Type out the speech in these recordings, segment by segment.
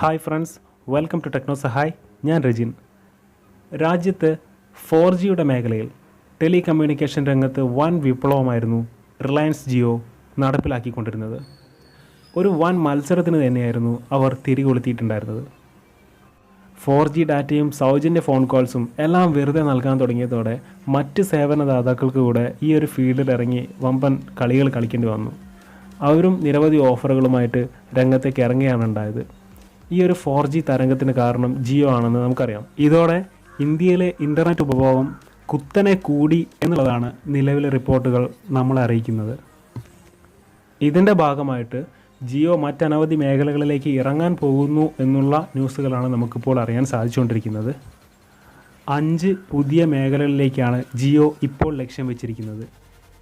Hi friends welcome to Techno Sahay ഞാൻ രജിൻ. രാജ്യത്ത് four ജിയുടെ മേഖലയിൽ ടെലികമ്മ്യൂണിക്കേഷൻ രംഗത്ത് വൻ വിപ്ലവമായിരുന്നു റിലയൻസ് ജിയോ നടപ്പിലാക്കിക്കൊണ്ടിരുന്നത്. ഒരു വൻ മത്സരത്തിന് തന്നെയായിരുന്നു അവർ തിരികൊളുത്തിയിട്ടുണ്ടായിരുന്നത്. ഫോർ ജി ഡാറ്റയും സൗജന്യ ഫോൺ കോൾസും എല്ലാം വെറുതെ നൽകാൻ തുടങ്ങിയതോടെ മറ്റ് സേവനദാതാക്കൾക്ക് കൂടെ ഈ ഒരു ഫീൽഡിൽ ഇറങ്ങി വമ്പൻ കളികൾ കളിക്കേണ്ടി വന്നു. അവരും നിരവധി ഓഫറുകളുമായിട്ട് രംഗത്തേക്ക് ഇറങ്ങുകയാണ് ഉണ്ടായത്. ഈ ഒരു ഫോർ ജി തരംഗത്തിന് കാരണം ജിയോ ആണെന്ന് നമുക്കറിയാം. ഇതോടെ ഇന്ത്യയിലെ ഇന്റർനെറ്റ് ഉപഭോഗം കുത്തനെ കൂടി എന്നുള്ളതാണ് നിലവിലെ റിപ്പോർട്ടുകൾ നമ്മളെ അറിയിക്കുന്നത്. ഇതിന്റെ ഭാഗമായിട്ട് ജിയോ മറ്റനവധി മേഖലകളിലേക്ക് ഇറങ്ങാൻ പോകുന്നു എന്നുള്ള ന്യൂസുകളാണ് നമുക്കിപ്പോൾ അറിയാൻ സാധിച്ചുകൊണ്ടിരിക്കുന്നത്. അഞ്ച് പുതിയ മേഖലകളിലേക്കാണ് ജിയോ ഇപ്പോൾ ലക്ഷ്യം വെച്ചിരിക്കുന്നത്.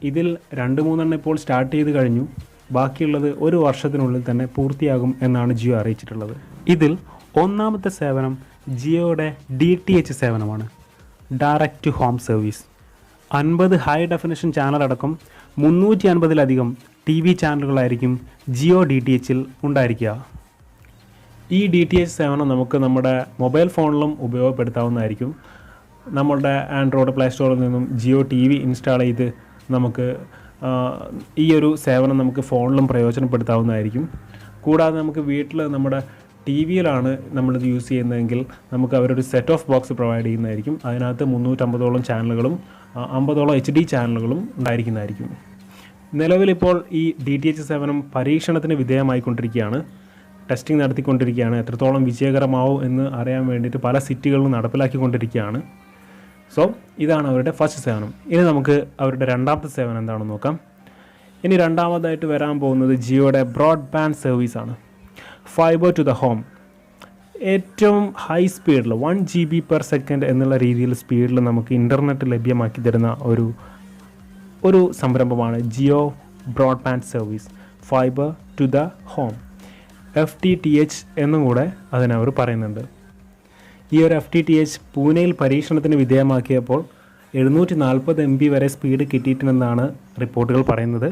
ഇതിൽ രണ്ട് മൂന്നെണ്ണം ഇപ്പോൾ സ്റ്റാർട്ട് ചെയ്ത് കഴിഞ്ഞു. ബാക്കിയുള്ളത് ഒരു വർഷത്തിനുള്ളിൽ തന്നെ പൂർത്തിയാകും എന്നാണ് ജിയോ അറിയിച്ചിട്ടുള്ളത്. ഇതിൽ ഒന്നാമത്തെ സേവനം ജിയോയുടെ ഡി ടി എച്ച് സേവനമാണ്. ഡയറക്റ്റ് ടു ഹോം സർവീസ് അൻപത് ഹൈ ഡെഫിനേഷൻ ചാനലടക്കം മുന്നൂറ്റി അൻപതിലധികം ടി വി ചാനലുകളായിരിക്കും ജിയോ ഡി ടി എച്ചിൽ ഉണ്ടായിരിക്കുക. ഈ ഡി ടി എച്ച് സേവനം നമുക്ക് നമ്മുടെ മൊബൈൽ ഫോണിലും ഉപയോഗപ്പെടുത്താവുന്നതായിരിക്കും. നമ്മളുടെ ആൻഡ്രോയിഡ് പ്ലേ സ്റ്റോറിൽ നിന്നും ജിയോ ടി വി ഇൻസ്റ്റാൾ ചെയ്ത് നമുക്ക് ഈ ഒരു സേവനം നമുക്ക് ഫോണിലും പ്രയോജനപ്പെടുത്താവുന്നതായിരിക്കും. കൂടാതെ നമുക്ക് വീട്ടിൽ നമ്മുടെ ടി വിയിലാണ് നമ്മളിത് യൂസ് ചെയ്യുന്നതെങ്കിൽ നമുക്ക് അവരൊരു സെറ്റ് ഓഫ് ബോക്സ് പ്രൊവൈഡ് ചെയ്യുന്നതായിരിക്കും. അതിനകത്ത് മുന്നൂറ്റമ്പതോളം ചാനലുകളും അമ്പതോളം എച്ച് ഡി ചാനലുകളും ഉണ്ടായിരിക്കുന്നതായിരിക്കും. നിലവിലിപ്പോൾ ഈ ഡി ടി എച്ച് സേവനം പരീക്ഷണത്തിന് വിധേയമായിക്കൊണ്ടിരിക്കുകയാണ്. ടെസ്റ്റിംഗ് നടത്തിക്കൊണ്ടിരിക്കുകയാണ്. എത്രത്തോളം വിജയകരമാവും എന്ന് അറിയാൻ വേണ്ടിയിട്ട് പല സിറ്റികളിലും നടപ്പിലാക്കിക്കൊണ്ടിരിക്കുകയാണ്. സോ ഇതാണ് അവരുടെ ഫസ്റ്റ് സേവനം. ഇനി നമുക്ക് അവരുടെ രണ്ടാമത്തെ സേവനം എന്താണെന്ന് നോക്കാം. ഇനി രണ്ടാമതായിട്ട് വരാൻ പോകുന്നത് ജിയോയുടെ ബ്രോഡ്ബാൻഡ് സർവീസാണ് ഫൈബർ ടു ദ ഹോം ഏറ്റവും ഹൈ സ്പീഡിൽ one G B per second എന്നുള്ള രീതിയിൽ സ്പീഡിൽ നമുക്ക് ഇന്റർനെറ്റ് ലഭ്യമാക്കി തരുന്ന ഒരു ഒരു സംരംഭമാണ് Jio broadband service fibre to the home F T T H എന്നും കൂടെ അതിനവർ പറയുന്നുണ്ട്. ഈ ഒരു എഫ് ടി ടി എച്ച് പൂനെയിൽ പരീക്ഷണത്തിന് വിധേയമാക്കിയപ്പോൾ എഴുന്നൂറ്റി നാൽപ്പത് എം ബി വരെ സ്പീഡ് കിട്ടിയിട്ടുണ്ടെന്നാണ് റിപ്പോർട്ടുകൾ പറയുന്നത്.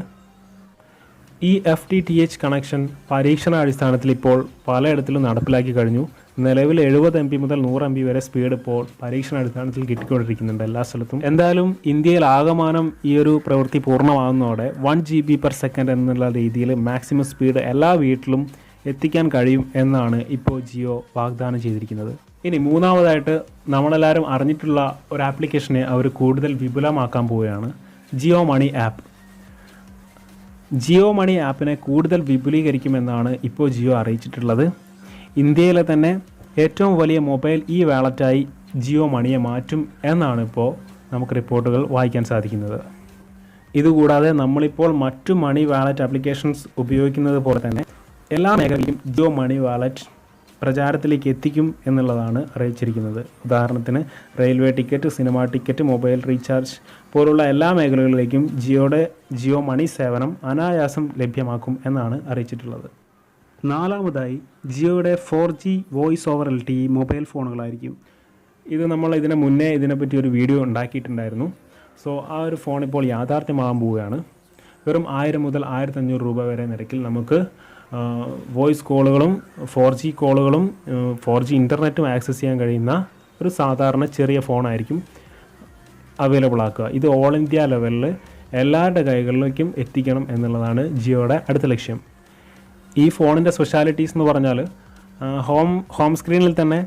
ഈ F T T H connection പരീക്ഷണാടിസ്ഥാനത്തിൽ ഇപ്പോൾ പലയിടത്തിലും നടപ്പിലാക്കി കഴിഞ്ഞു. നിലവിൽ എഴുപത് എം പി മുതൽ നൂറ് എം ബി വരെ സ്പീഡ് ഇപ്പോൾ പരീക്ഷണാടിസ്ഥാനത്തിൽ കിട്ടിക്കൊണ്ടിരിക്കുന്നുണ്ട് എല്ലാ സ്ഥലത്തും. എന്തായാലും ഇന്ത്യയിൽ ആകമാനം ഈ ഒരു പ്രവൃത്തി പൂർണമാകുന്നതോടെ one G B per second എന്നുള്ള രീതിയിൽ മാക്സിമം സ്പീഡ് എല്ലാ വീട്ടിലും എത്തിക്കാൻ കഴിയും എന്നാണ് ഇപ്പോൾ ജിയോ വാഗ്ദാനം ചെയ്തിരിക്കുന്നത്. ഇനി മൂന്നാമതായിട്ട് നമ്മളെല്ലാവരും അറിഞ്ഞിട്ടുള്ള ഒരു ആപ്ലിക്കേഷനെ അവർ കൂടുതൽ വിപുലമാക്കാൻ പോവുകയാണ് Jio money app. Jio money ആപ്പിനെ കൂടുതൽ വിപുലീകരിക്കുമെന്നാണ് ഇപ്പോൾ ജിയോ അറിയിച്ചിട്ടുള്ളത്. ഇന്ത്യയിലെ തന്നെ ഏറ്റവും വലിയ മൊബൈൽ ഇ വാലറ്റായി ജിയോ മണിയെ മാറ്റും എന്നാണ് ഇപ്പോൾ നമുക്ക് റിപ്പോർട്ടുകൾ വായിക്കാൻ സാധിക്കുന്നത്. ഇതുകൂടാതെ നമ്മളിപ്പോൾ മറ്റു മണി വാലറ്റ് ആപ്ലിക്കേഷൻസ് ഉപയോഗിക്കുന്നത് പോലെ തന്നെ എല്ലാ മേഖലയിലും ജിയോ മണി വാലറ്റ് പ്രചാരത്തിലേക്ക് എത്തിക്കും എന്നുള്ളതാണ് അറിയിച്ചിരിക്കുന്നത്. ഉദാഹരണത്തിന് railway ticket cinema ticket mobile recharge പോലുള്ള എല്ലാ മേഖലകളിലേക്കും ജിയോയുടെ ജിയോ മണി സേവനം അനായാസം ലഭ്യമാക്കും എന്നാണ് അറിയിച്ചിട്ടുള്ളത്. നാലാമതായി ജിയോയുടെ four G voice over L T mobile ഫോണുകളായിരിക്കും. ഇത് നമ്മൾ ഇതിന് മുന്നേ ഇതിനെപ്പറ്റി ഒരു വീഡിയോ ഉണ്ടാക്കിയിട്ടുണ്ടായിരുന്നു. സോ ആ ഒരു ഫോൺ ഇപ്പോൾ യാഥാർത്ഥ്യമാകാൻ പോവുകയാണ്. വെറും ആയിരം മുതൽ ആയിരത്തഞ്ഞൂറ് രൂപ വരെ നിരക്കിൽ നമുക്ക് വോയിസ് കോളുകളും ഫോർ ജി കോളുകളും ഫോർ ജി ഇന്റർനെറ്റും ആക്സസ് ചെയ്യാൻ കഴിയുന്ന ഒരു സാധാരണ ചെറിയ ഫോണായിരിക്കും അവൈലബിൾ ആക്കുക. ഇത് ഓൾ ഇന്ത്യ ലെവലിൽ എല്ലാവരുടെ കൈകളിലേക്കും എത്തിക്കണം എന്നുള്ളതാണ് ജിയോയുടെ അടുത്ത ലക്ഷ്യം. ഈ ഫോണിന്റെ സ്പെഷ്യാലിറ്റീസ് എന്ന് പറഞ്ഞാൽ ഹോം ഹോം സ്ക്രീനിൽ തന്നെ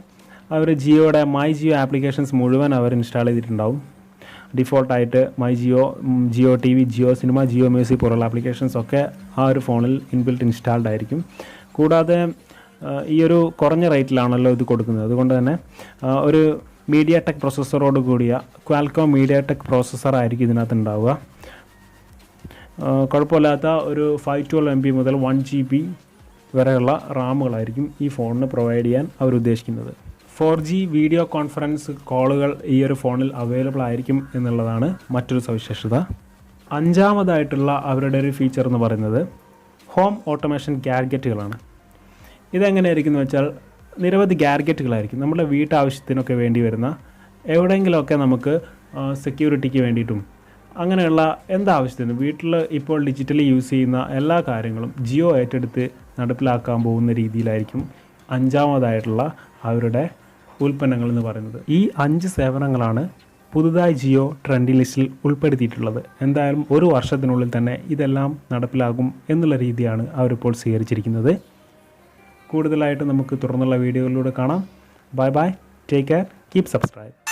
അവർ ജിയോയുടെ മൈ ജിയോ ആപ്ലിക്കേഷൻസ് മുഴുവൻ അവർ ഇൻസ്റ്റാൾ ചെയ്തിട്ടുണ്ടാവും. ഡിഫോൾട്ടായിട്ട് my Jio Jio T V Jio cinema Jio music പോലുള്ള ആപ്ലിക്കേഷൻസ് ഒക്കെ ആ ഒരു ഫോണിൽ ഇൻബിൽറ്റ് ഇൻസ്റ്റാൾഡ് ആയിരിക്കും. കൂടാതെ ഈ ഒരു കുറഞ്ഞ റേറ്റിലാണല്ലോ ഇത് കൊടുക്കുന്നത്. അതുകൊണ്ട് തന്നെ ഒരു മീഡിയ ടെക് പ്രോസസ്സറോട് കൂടിയ ക്വാൽക്കോം മീഡിയ ടെക് പ്രോസസ്സറായിരിക്കും ഇതിനകത്ത് ഉണ്ടാവുക. കുഴപ്പമില്ലാത്ത ഒരു ഫൈവ് ട്വൽവ് എം ബി മുതൽ വൺ ജി ബി വരെയുള്ള റാമുകളായിരിക്കും ഈ ഫോണിന് പ്രൊവൈഡ് ചെയ്യാൻ അവർ ഉദ്ദേശിക്കുന്നത്. ഫോർ ജി വീഡിയോ കോൺഫറൻസ് കോളുകൾ ഈ ഒരു ഫോണിൽ അവൈലബിൾ ആയിരിക്കും എന്നുള്ളതാണ് മറ്റൊരു സവിശേഷത. അഞ്ചാമതായിട്ടുള്ള അവരുടെ ഒരു ഫീച്ചർ എന്ന് പറയുന്നത് ഹോം ഓട്ടോമേഷൻ ഗാഡ്ഗറ്റുകളാണ് ഇതെങ്ങനെയായിരിക്കും എന്ന് വെച്ചാൽ നിരവധി ഗാഡ്ഗറ്റുകളായിരിക്കും നമ്മുടെ വീട്ടാവശ്യത്തിനൊക്കെ വേണ്ടി വരുന്ന എവിടെയെങ്കിലുമൊക്കെ നമുക്ക് സെക്യൂരിറ്റിക്ക് വേണ്ടിയിട്ടും അങ്ങനെയുള്ള എന്താവശ്യത്തിനും വീട്ടിൽ ഇപ്പോൾ ഡിജിറ്റലി യൂസ് ചെയ്യുന്ന എല്ലാ കാര്യങ്ങളും ജിയോ ഏറ്റെടുത്ത് നടപ്പിലാക്കാൻ പോകുന്ന രീതിയിലായിരിക്കും അഞ്ചാമതായിട്ടുള്ള അവരുടെ ഉൽപ്പന്നങ്ങൾ എന്ന് പറയുന്നത്. ഈ അഞ്ച് സേവനങ്ങളാണ് പുതുതായി ജിയോ ട്രെൻഡി ലിസ്റ്റിൽ ഉൾപ്പെടുത്തിയിട്ടുള്ളത്. എന്തായാലും ഒരു വർഷത്തിനുള്ളിൽ തന്നെ ഇതെല്ലാം നടപ്പിലാകും എന്നുള്ള രീതിയാണ് അവരിപ്പോൾ സ്വീകരിച്ചിരിക്കുന്നത്. കൂടുതലായിട്ട് നമുക്ക് തുടർന്നുള്ള വീഡിയോകളിലൂടെ കാണാം. Bye bye take care keep subscribe